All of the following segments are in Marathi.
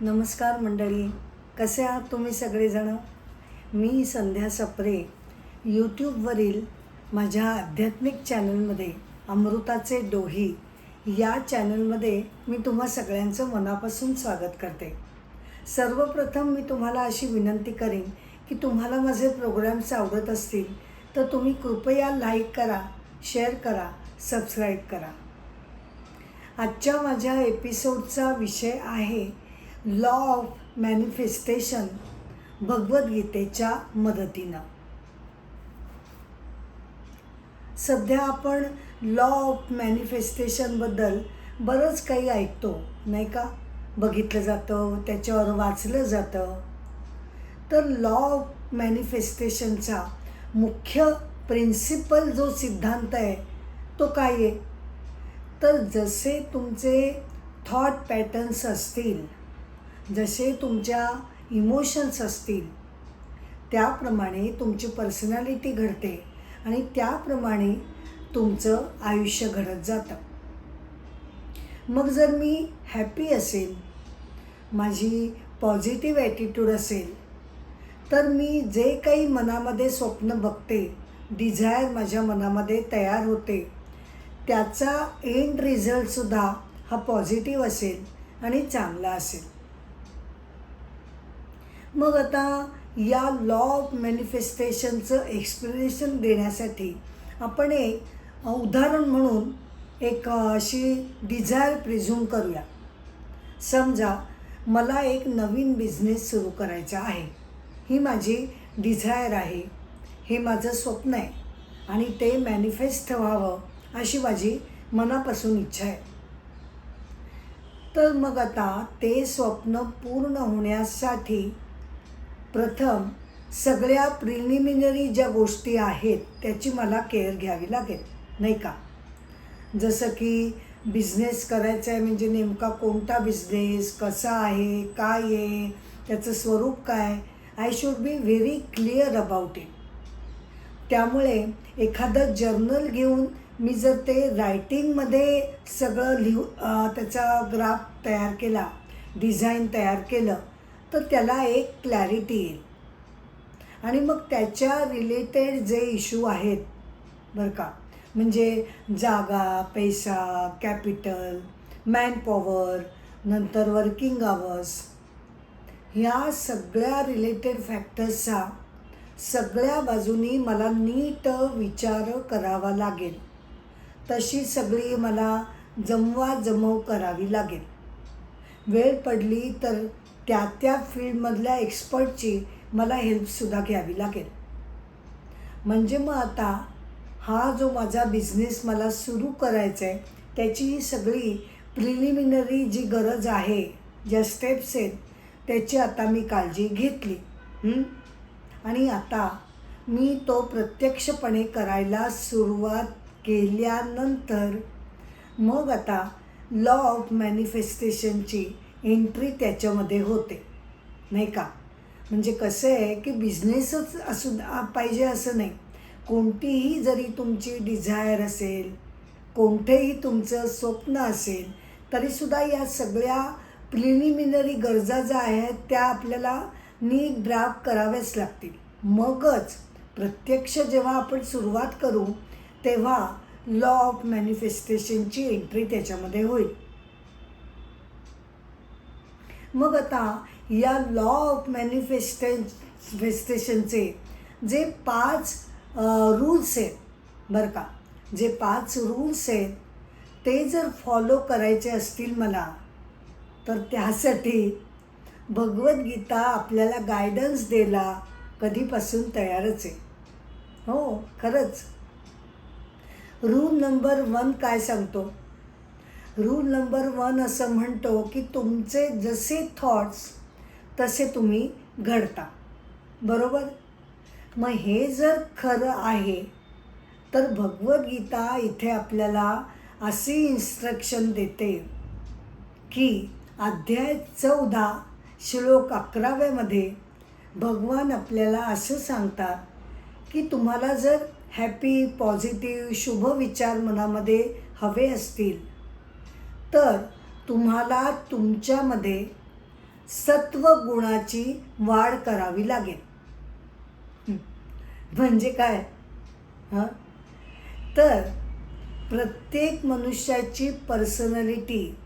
नमस्कार मंडळी कसे आहात तुम्ही सगळेजणं? मी संध्या सप्रे यूट्यूबवरील माझ्या आध्यात्मिक चॅनलमध्ये अमृताचे डोही या चॅनलमध्ये मी तुम्हा सगळ्यांचं मनापासून स्वागत करते. सर्वप्रथम मी तुम्हाला अशी विनंती करेन की तुम्हाला माझे प्रोग्राम्स आवडत असतील तर तुम्ही कृपया लाईक करा शेअर करा सबस्क्राईब करा. आजच्या माझ्या एपिसोडचा विषय आहे लॉ ऑफ मॅनिफेस्टेशन भगवद्गीतेच्या मदतीनं. सध्या आपण लॉ ऑफ मॅनिफेस्टेशनबद्दल बरंच काही ऐकतो नाही का? बघितलं जातं त्याच्यावर वाचलं जातं. तर लॉ ऑफ मॅनिफेस्टेशनचा मुख्य प्रिन्सिपल जो सिद्धांत आहे तो काय आहे? तर जसे तुमचे थॉट पॅटर्न्स असतील जसे तुमच्या इमोशन्स असतील त्याप्रमाणे तुमची पर्सनॅलिटी घडते आणि त्याप्रमाणे तुमचं आयुष्य घडत जातं. मग जर मी हॅपी असेल माझी पॉझिटिव्ह ॲटिट्यूड असेल तर मी जे काही मनामध्ये स्वप्न बघते डिझायर माझ्या मनामध्ये तयार होते त्याचा एंड रिझल्टसुद्धा हा पॉझिटिव्ह असेल आणि चांगला असेल. मग आता या लॉ ऑफ मॅनिफेस्टेशनचं एक्सप्लेनेशन देण्यासाठी आपण एक उदाहरण म्हणून एक अशी डिझायर प्रिझ्यूम करूया. समजा मला एक नवीन बिझनेस सुरू करायचा आहे. ही माझी डिझायर आहे. हे माझं स्वप्न आहे. आणि ते मॅनिफेस्ट व्हावं अशी माझी मनापासून इच्छा आहे. तर मग आता ते स्वप्न पूर्ण होण्यासाठी प्रथम सगळ्या प्रिलिमिनरी ज्या गोष्टी आहेत त्याची मला केअर घ्यावी लागेल नाही का? जसं की बिझनेस करायचा आहे म्हणजे नेमका कोणता बिझनेस कसा आहे काय आहे त्याचं स्वरूप काय? I should be very clear about it त्यामुळे एखादं जर्नल घेऊन मी जर ते रायटिंगमध्ये सगळं लिहू त्याचा ग्राफ तयार केला डिझाईन तयार केलं तर त्याला एक क्लॅरिटी येईल. आणि मग त्याच्या रिलेटेड जे इशू आहेत बरं का म्हणजे जागा पैसा कॅपिटल मॅनपॉवर नंतर वर्किंग आवर्स ह्या सगळ्या रिलेटेड फॅक्टर्सचा सगळ्या बाजूनी मला नीट विचार करावा लागेल. तशी सगळी मला जमवा जमव करावी लागेल. वेळ पडली तर त्या त्या फील्डमधल्या एक्सपर्टची मला हेल्पसुद्धा घ्यावी लागेल. म्हणजे मग आता हा जो माझा बिझनेस मला सुरू करायचा आहे त्याची ही सगळी प्रिलिमिनरी जी गरज आहे ज्या स्टेप्स आहेत त्याची आता मी काळजी घेतली. आणि आता मी तो प्रत्यक्षपणे करायला सुरुवात केल्यानंतर मग आता लॉ ऑफ मॅनिफेस्टेशनची एंट्री त्याच्यामध्ये होते. नाही का? म्हणजे कसं आहे की बिझनेसच असू पाहिजे असं नाही. कोणतीही जरी तुमची डिझायर असेल कोणतेही तुमचं स्वप्न असेल तरीसुद्धा या सगळ्या प्रिलिमिनरी गरजा ज्या आहेत त्या आपल्याला नीट ड्राफ्ट कराव्याच लागतील. मगच प्रत्यक्ष जेव्हा आपण सुरुवात करू तेव्हा लॉ ऑफ मॅनिफेस्टेशनची एंट्री त्याच्यामध्ये होईल. मग आता या लॉ ऑफ मॅनिफेस्टे फेस्टेशनचे जे पाच रूल्स आहेत बरं का जे पाच रूल्स आहेत ते जर फॉलो करायचे असतील मला तर त्यासाठी भगवद्गीता आपल्याला गायडन्स द्यायला कधीपासून तयारच आहे. हो खरंच. रूल नंबर वन काय सांगतो? रूल नंबर वन असं म्हणतो की तुमचे जसे थॉट्स तसे तुम्ही घडता. बरोबर? मग हे जर खरं आहे तर भगवद्गीता इथे आपल्याला असे इन्स्ट्रक्शन देते की अध्याय चौदा श्लोक अकराव्यामध्ये भगवान आपल्याला असं सांगतात की तुम्हाला जर हॅपी पॉझिटिव्ह शुभ विचार मनामध्ये हवे असतील तर तुम्हाला तुमच्यामध्ये सत्व गुणाची वाढ करावी लागेल. म्हणजे काय? हां? तर प्रत्येक मनुष्याची पर्सनॅलिटी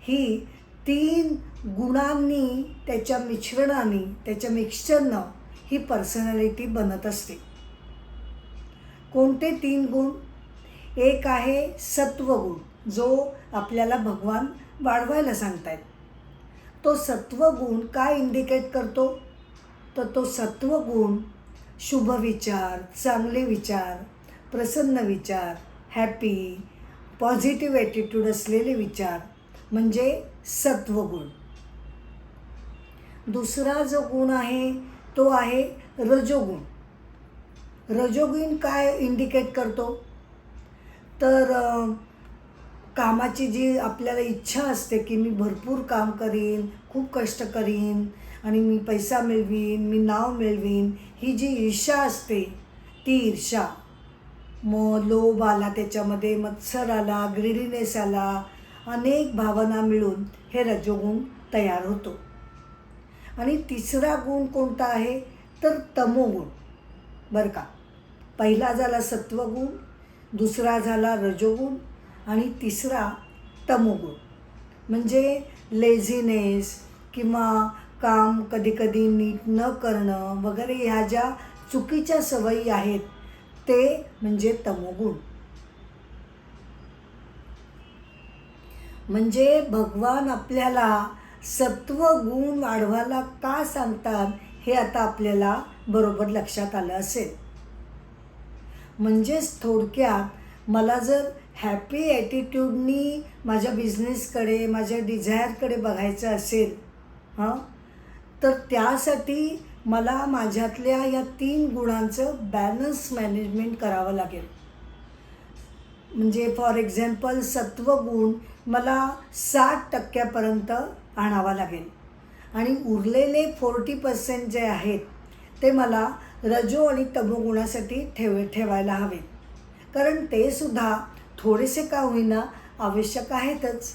ही तीन गुणांनी त्याच्या मिश्रणाने त्याच्या मिक्सचरनं ही पर्सनॅलिटी बनत असते. कोणते तीन गुण? एक आहे सत्वगुण जो आपल्याला भगवान वाढवायला सांगतायत. तो सत्वगुण काय इंडिकेट करतो? तर तो सत्वगुण शुभ विचार चांगले विचार प्रसन्न विचार हॅपी पॉझिटिव्ह ॲटिट्यूड असलेले विचार म्हणजे सत्वगुण. दुसरा जो गुण आहे तो आहे रजोगुण. रजोगुण काय इंडिकेट करतो? तर कामाची जी आपल्याला इच्छा असते की मी भरपूर काम करीन खूप कष्ट करीन आणि मी पैसा मिळवीन मी नाव मिळवीन ही जी ईर्षा असते ती ईर्षा मग लोभ आला त्याच्यामध्ये मत्सर आला ग्रिडीनेस आला अनेक भावना मिळून हे रजोगुण तयार होतो. आणि तिसरा गुण कोणता आहे? तर तमोगुण. बरं का? पहिला झाला सत्वगुण दुसरा झाला रजोगुण आणि तिसरा तमोगुण. म्हणजे लेझिनेस किंवा काम कधीकधी नीट न करणं वगैरे ह्या ज्या चुकीच्या सवयी आहेत ते म्हणजे तमोगुण. म्हणजे भगवान आपल्याला सत्वगुण वाढवायला का सांगतात हे आता आपल्याला बरोबर लक्षात आलं असेल. म्हणजेच थोडक्यात मला जर हॅपी ॲटिट्यूडनी माझ्या बिझनेसकडे माझ्या डिझायरकडे बघायचं असेल हां? तर त्यासाठी मला माझ्यातल्या या तीन गुणांचं बॅलन्स मॅनेजमेंट करावं लागेल. म्हणजे फॉर एक्झाम्पल सत्वगुण मला साठ टक्क्यापर्यंत आणावा लागेल. आणि उरलेले फोर्टी पर्सेंट जे आहेत ते मला रजो आणि तमोगुणासाठी ठेव ठेवायला हवे कारण ते सुद्धा थोडेसे का होईना आवश्यक आहेतच.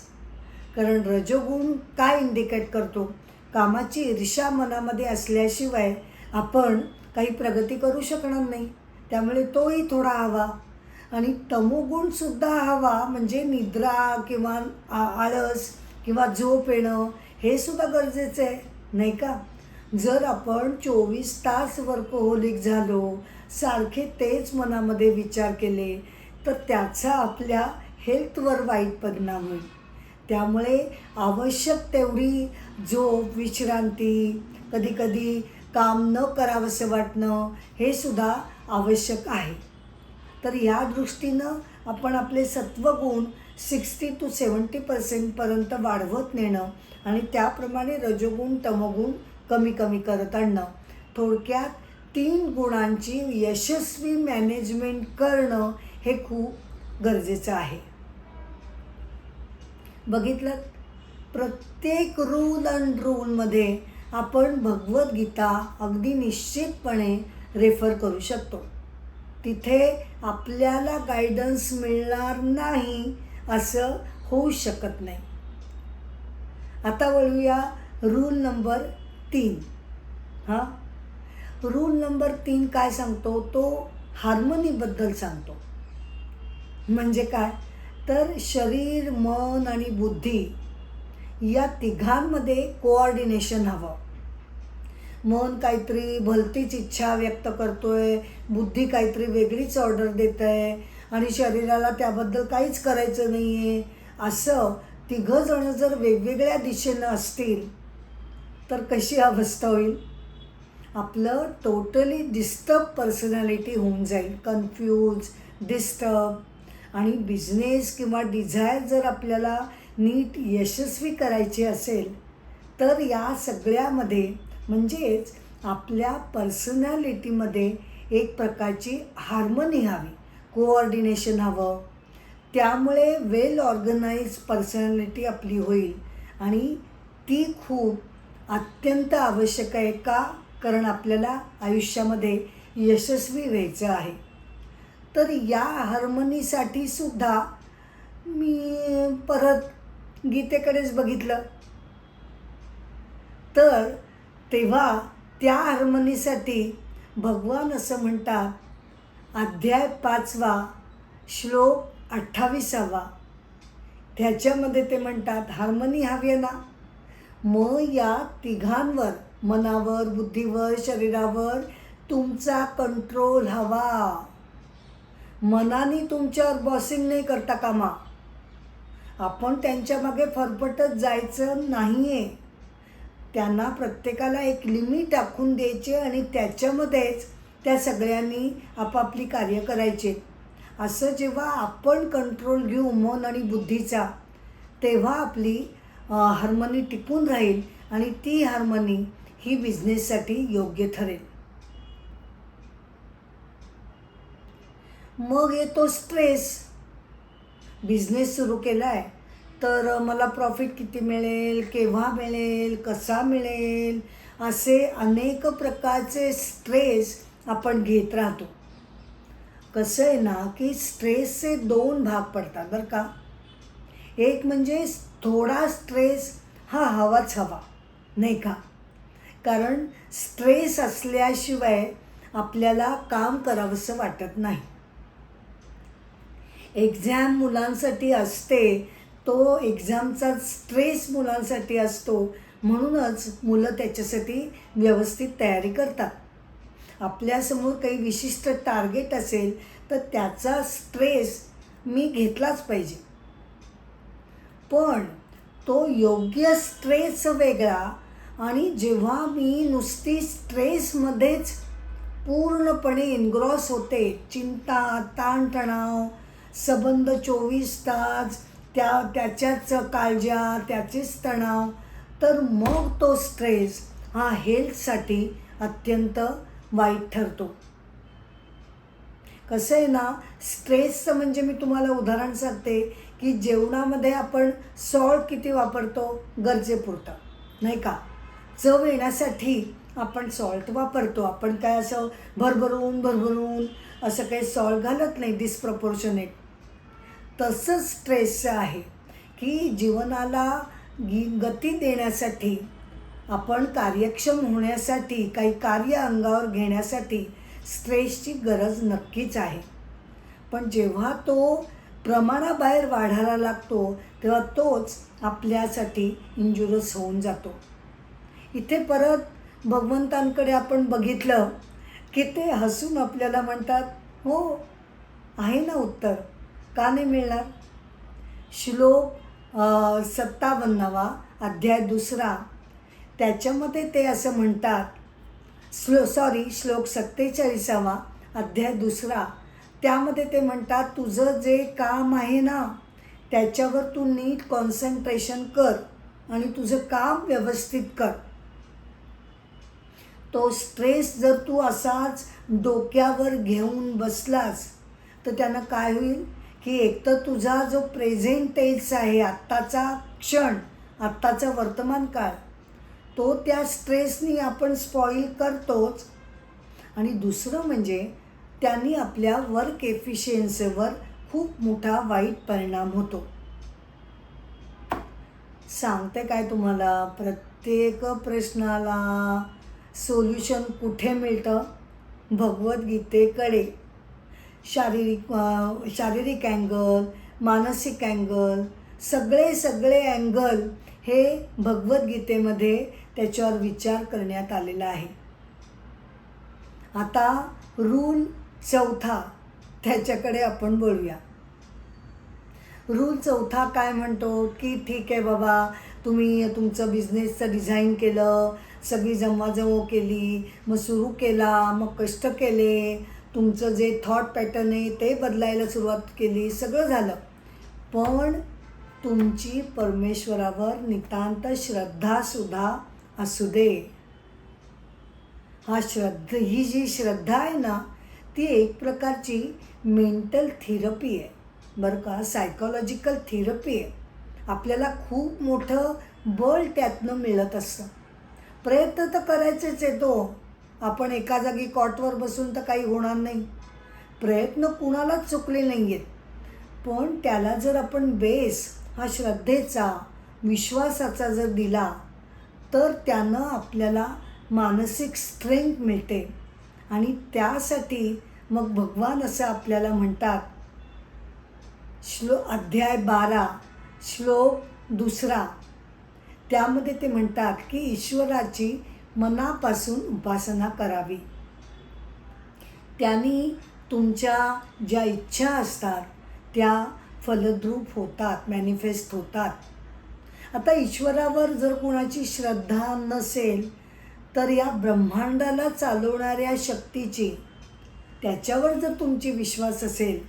कारण रजोगुण काय इंडिकेट करतो? कामाची ईर्षा मनामध्ये असल्याशिवाय आपण काही प्रगती करू शकणार नाही. त्यामुळे तोही थोडा हवा. आणि तमोगुणसुद्धा हवा म्हणजे निद्रा किंवा आ- आळस किंवा झोप येणं हे सुद्धा गरजेचं आहे नाही का? जर आपण चोवीस तास वर्कहोलिक झालो सारखे तेच मनामध्ये विचार केले तर त्याचा आपल्या हेल्थवर वाईट परिणाम होईल. त्यामुळे आवश्यक तेवढी झोप विश्रांती कधीकधी काम न करावंसं वाटणं हे सुद्धा आवश्यक आहे. तर या दृष्टीनं आपण आपले सत्वगुण सिक्स्टी टू सेवन्टी पर्सेंटपर्यंत वाढवत नेणं आणि त्याप्रमाणे रजोगुण तमगुण कमी कमी करत आणणं. थोडक्यात तीन गुणांची यशस्वी मॅनेजमेंट करणं हे खूप गरजेचं आहे. बघितलं? प्रत्येक रूल अँड रूलमध्ये आपण भगवद्गीता अगदी निश्चितपणे रेफर करू शकतो. तिथे आपल्याला गायडन्स मिळणार नाही असं होऊ शकत नाही. आता वळूया रूल नंबर तीन. हां? रूल नंबर तीन काय सांगतो? तो हार्मोनीबद्दल सांगतो. म्हणजे काय? तर शरीर मन आणि बुद्धी या तिघांमध्ये कोऑर्डिनेशन हवं. मन काहीतरी भलतीच इच्छा व्यक्त करतोय बुद्धी काहीतरी वेगळीच ऑर्डर देत आहे आणि शरीराला त्याबद्दल काहीच करायचं नाही आहे असं तिघंजणं जर वेगवेगळ्या दिशेनं असतील तर कशी अवस्था होईल? आपलं टोटली डिस्टर्ब पर्सनॅलिटी होऊन जाईल. कन्फ्यूज डिस्टर्ब आणि बिझनेस किंवा डिझायर जर आपल्याला नीट यशस्वी करायची असेल तर या सगळ्यामध्ये म्हणजेच आपल्या पर्सनॅलिटीमध्ये एक प्रकारची हार्मनी हवी कोऑर्डिनेशन हवं. त्यामुळे वेल ऑर्गनाईज पर्सनॅलिटी आपली होईल आणि ती खूप अत्यंत आवश्यक आहे का? कारण आपल्याला आयुष्यामध्ये यशस्वी व्हायचं आहे. तर या हार्मनीसाठी सुद्धा मी परत गीतेकडेच बघितलं. तर तेव्हा त्या हार्मनीसाठी भगवान असं म्हणतात अध्याय पाचवा श्लोक अठ्ठावीसावा. त्याच्यामध्ये ते म्हणतात हार्मनी हवी आहे ना. मग या तिघांवर मनावर बुद्धीवर शरीरावर तुमचा कंट्रोल हवा. मनाने तुमच्यावर बॉसिंग नाही करता कामा. आपण त्यांच्यामागे फरफटत जायचं नाही आहे त्यांना प्रत्येकाला एक लिमिट आखून द्यायचे आणि त्याच्यामध्येच त्या सगळ्यांनी आपापली कार्य करायचे. असं जेव्हा आपण कंट्रोल घेऊ मन आणि बुद्धीचा तेव्हा आपली हार्मनी टिकून राहील आणि ती हार्मनी ही बिझनेससाठी योग्य ठरेल. मग येतो स्ट्रेस बिझनेस सुरू केला आहे तर मला प्रॉफिट किती मिळेल केव्हा मिळेल कसा मिळेल असे अनेक प्रकारचे स्ट्रेस आपण घेत राहतो. कसं आहे ना की स्ट्रेसचे दोन भाग पडतात बरं का. एक म्हणजे थोडा स्ट्रेस हा हवाच हवा नाही का? कारण स्ट्रेस असल्याशिवाय आपल्याला काम करावंसं वाटत नाही. एक्झाम मुलांसाठी असते तो एक्झामचा स्ट्रेस मुलांसाठी असतो. म्हणूनच मुलं त्याच्यासाठी व्यवस्थित तयारी करतात. आपल्यासमोर काही विशिष्ट टार्गेट असेल तर त्याचा स्ट्रेस मी घेतलाच पाहिजे. पण तो योग्य स्ट्रेस वेगळा आणि जेव्हा मी नुसती स्ट्रेसमध्येच पूर्णपणे इनग्रॉस होते चिंता ताणतणाव सबंध चोवीस तास त्या त्याच्याच काळज्या त्याचेच तणाव. तर मग तो स्ट्रेस हा हेल्थसाठी अत्यंत वाईट ठरतो. कसं आहे ना स्ट्रेसचं म्हणजे मी तुम्हाला उदाहरण सांगते की जेवणामध्ये आपण सॉल्ट किती वापरतो? गरजेपुरतं. नाही का? चव येण्यासाठी आपण सॉल्ट वापरतो. आपण काय असं भरभरून भरभरून असं काही सॉल्ट घालत नाही डिस्प्रपोर्शनेट तसंच स्ट्रेस आहे की जीवनाला गी गती देण्यासाठी आपण कार्यक्षम होण्यासाठी काही कार्य अंगावर घेण्यासाठी स्ट्रेसची गरज नक्कीच आहे. पण जेव्हा तो प्रमाणाबाहेर वाढायला लागतो तेव्हा तोच आपल्यासाठी इंजुरस होऊन जातो. इथे परत भगवंतांकडे आपण बघितलं की ते हसून आपल्याला म्हणतात हो आहे ना उत्तर. का नाही मिळणार? श्लोक सत्तावन्नावा अध्याय दुसरा. त्याच्यामध्ये ते असं म्हणतात श्लो सॉरी श्लोक सत्तेचाळीसावा अध्याय दुसरा. त्यामध्ये ते म्हणतात तुझं जे काम आहे ना त्याच्यावर तू नीट कॉन्सन्ट्रेशन कर आणि तुझं काम व्यवस्थित कर. तो स्ट्रेस जर तू असाच डोक्यावर घेऊन बसलास तर त्यानं काय होईल? की एक तर तुझा जो प्रेझेंट टेन्स आहे आत्ताचा क्षण आत्ताचा वर्तमान काळ तो त्या स्ट्रेसनी आपण स्पॉईल करतोच. आणि दुसरं म्हणजे त्यांनी आपल्या वर्क एफिशियन्सीवर खूप मोठा वाईट परिणाम होतो. सांगते काय तुम्हाला? प्रत्येक प्रश्नाला सोल्युशन कुठे मिळतं? भगवद्गीतेकडे. शारीरिक शारीरिक अँगल मानसिक अँगल सगळे सगळे अँगल हे भगवद्गीतेमध्ये त्याच्यावर विचार करण्यात आलेला आहे. आता रूल चौथा त्याच्याकडे आपण बोलूया. रूल चौथा काय म्हणतो? की ठीक आहे बाबा तुम्ही तुमचं बिझनेसचं डिझाईन केलं सगळी जमवाजमव केली मग सुरू केला मग कष्ट केले तुमचं जे थॉट पॅटर्न आहे ते बदलायला सुरुवात केली सगळं झालं. पण तुमची परमेश्वरावर नितांत श्रद्धासुद्धा असू दे. हा श्रद्ध ही जी श्रद्धा आहे ना ती एक प्रकारची मेंटल थेरपी आहे. बरं का? सायकोलॉजिकल थेरपी आहे. आपल्याला खूप मोठं बळ त्यातनं मिळत असतं. प्रयत्न तर करायचेच आहे तो. आपण एका जागी कॉटवर बसून तर काही होणार नाही. प्रयत्न कुणालाच चुकले नाही आहेत पण त्याला जर आपण बेस हा श्रद्धेचा विश्वासाचा जर दिला तर त्यानं आपल्याला मानसिक स्ट्रेंथ मिळते. आणि त्यासाठी मग भगवान असं आपल्याला म्हणतात श्लो अध्याय बारा श्लोक दुसरा. त्यामध्ये ते म्हणतात की ईश्वराची मनापासून उपासना करावी. त्यांनी तुमच्या ज्या इच्छा असतात त्या फलद्रूप होतात मॅनिफेस्ट होतात. आता ईश्वरावर जर कोणाची श्रद्धा नसेल तर या ब्रह्मांडाला चालवणाऱ्या शक्तीची त्याच्यावर जर तुमची विश्वास असेल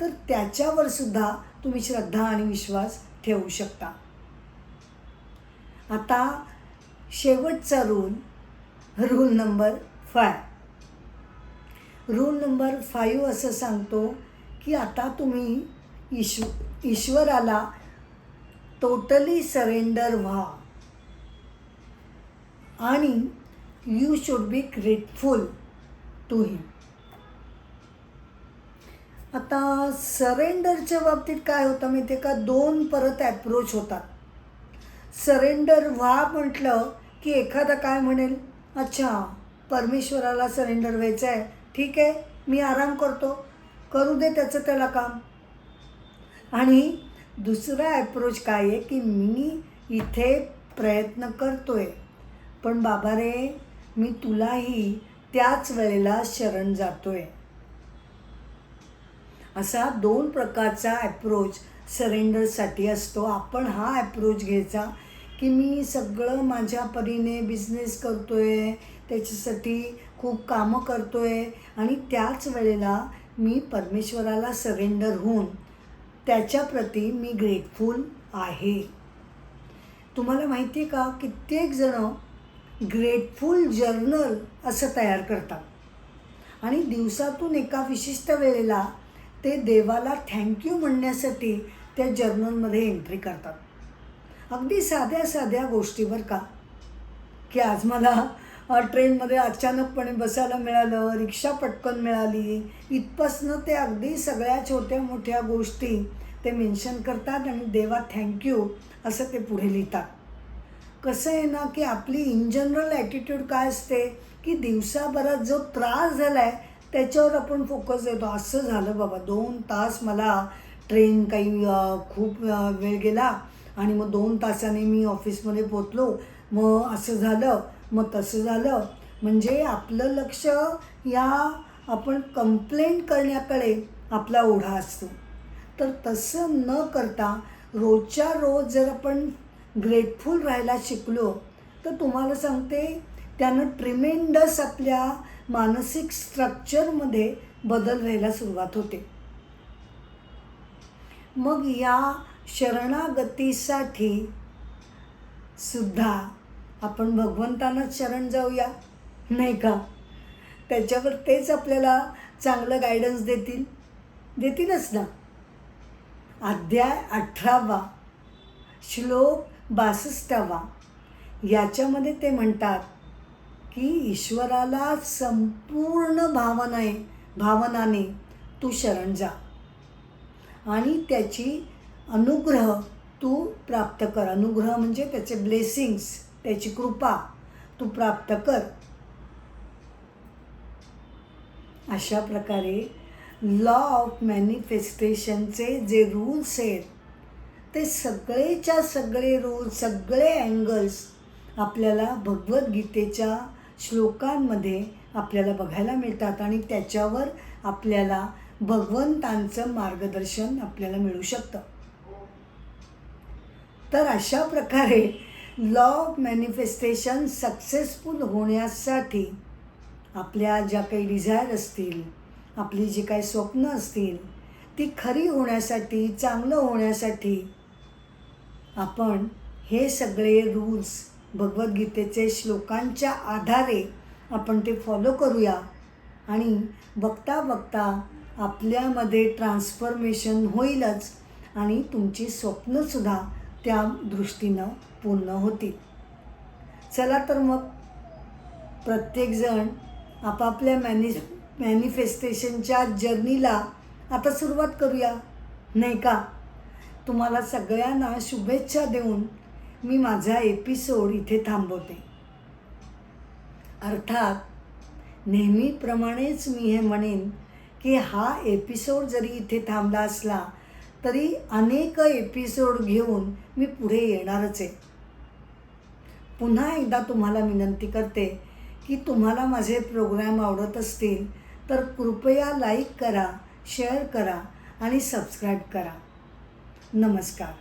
तर त्याच्यावर सुद्धा तुम्ही श्रद्धा आणि विश्वास ठेवू शकता. आता शेवटचा rule rule number five rule number five असं सांगतो की आता तुम्ही ईश्व ईश्वराला टोटली सरेंडर व्हा. आणि you should be grateful to him आता सरेंडरच्या बाबतीत काय होतं माहिती आहे का? दोन परत ॲप्रोच होतात. सरेंडर व्हा म्हटलं की एखादा काय म्हणेल अच्छा परमेश्वराला सरेंडर व्हायचं आहे ठीक आहे मी आराम करतो. करू दे त्याचं त्याला काम. आणि दुसरा ॲप्रोच काय आहे की मी इथे प्रयत्न करतो आहे पण बाबा रे मी तुलाही त्याच वेळेला शरण जातो आहे असा दोन प्रकारचा ॲप्रोच सरेंडरसाठी असतो. आपण हा ॲप्रोच घ्यायचा की मी सगळं माझ्या परीने बिझनेस करतो आहे त्याच्यासाठी खूप कामं करतो आहे आणि त्याच वेळेला मी परमेश्वराला सरेंडर होऊन त्याच्याप्रती मी ग्रेटफुल आहे. तुम्हाला माहिती आहे का? कित्येक जणं ग्रेटफुल जर्नल असं तयार करतात. आणि दिवसातून एका विशिष्ट वेळेला ते देवाला थँक्यू म्हणण्यासाठी त्या जर्नलमध्ये एंट्री करतात. अगदी साध्या साध्या गोष्टीवर का. की आज मला ट्रेनमध्ये अचानकपणे बसायला मिळालं रिक्षा पटकन मिळाली. इथपासनं ते अगदी सगळ्या छोट्या मोठ्या गोष्टी ते मेन्शन करतात आणि देवा थँक्यू असं ते पुढे लिहितात. कसं आहे ना की आपली इन जनरल ॲटिट्यूड काय असते? की दिवसाभरात जो त्रास झाला आहे त्याच्यावर आपण फोकस देतो. असं झालं बाबा दोन तास मला ट्रेन काही खूप वेळ गेला. आणि मग दोन तासाने मी ऑफिसमध्ये पोचलो मग असं झालं मग तसं झालं. म्हणजे आपलं लक्ष या आपण कंप्लेंट करण्याकडे आपला ओढा असतो. तर तसं न करता रोजच्या रोज जर आपण ग्रेटफुल राहायला शिकलो तर तुम्हाला सांगते त्यानं ट्रिमेंडस आपल्या मानसिक स्ट्रक्चरमध्ये बदल व्हायला सुरुवात होते. मग या शरणागतीसाठी सुद्धा आपण भगवंतांनाच शरण जाऊया नाही का? त्याच्यावर तेच आपल्याला चांगलं गायडन्स देतील. देतीलच ना? अध्याय अठरावा श्लोक बासष्टावा. याच्यामध्ये ते म्हणतात की ईश्वराला संपूर्ण भावनाने भावनाने तू शरण जा. आणि त्याची अनुग्रह तू प्राप्त कर. अनुग्रह म्हणजे त्याचे ब्लेसिंग्स त्याची कृपा तू प्राप्त कर. अशा प्रकारे लॉ ऑफ मॅनिफेस्टेशनचे जे रूल्स आहेत ते सगळेच्या सगळे रूल्स सगळे अँगल्स आपल्याला भगवद्गीतेच्या श्लोकांमध्ये आपल्याला बघायला मिळतात आणि त्याच्यावर आपल्याला भगवंतांचं मार्गदर्शन आपल्याला मिळू शकतं. तर अशा प्रकारे लॉ ऑफ मॅनिफेस्टेशन सक्सेसफुल होण्यासाठी आपल्या ज्या काही डिझायर असतील आपली जी काही स्वप्न असतील ती खरी होण्यासाठी चांगलं होण्यासाठी आपण हे सगळे रूल्स भगवद्गीतेचे श्लोकांच्या आधारे आपण ते फॉलो करूया आणि बघता बघता आपल्यामध्ये ट्रान्सफॉर्मेशन होईलच आणि तुमची स्वप्नसुद्धा त्या दृष्टीनं पूर्ण होतील. चला तर मग प्रत्येकजण आपापल्या मॅनि मॅनिफेस्टेशनच्या जर्नीला आता सुरुवात करूया नाही का? तुम्हाला सगळ्यांना शुभेच्छा देऊन मी माझा एपिसोड इथे थांबवते. अर्थात नेहमीप्रमाणेच मी हे म्हणेन की हा एपिसोड जरी इथे थांबला असला तरी अनेक एपिसोड घेऊन मी पुढे येणारच आहे. पुन्हा एकदा तुम्हाला विनंती करते की तुम्हाला माझे प्रोग्राम आवडत असतील तर कृपया लाईक करा शेअर करा आणि सबस्क्राईब करा. नमस्कार.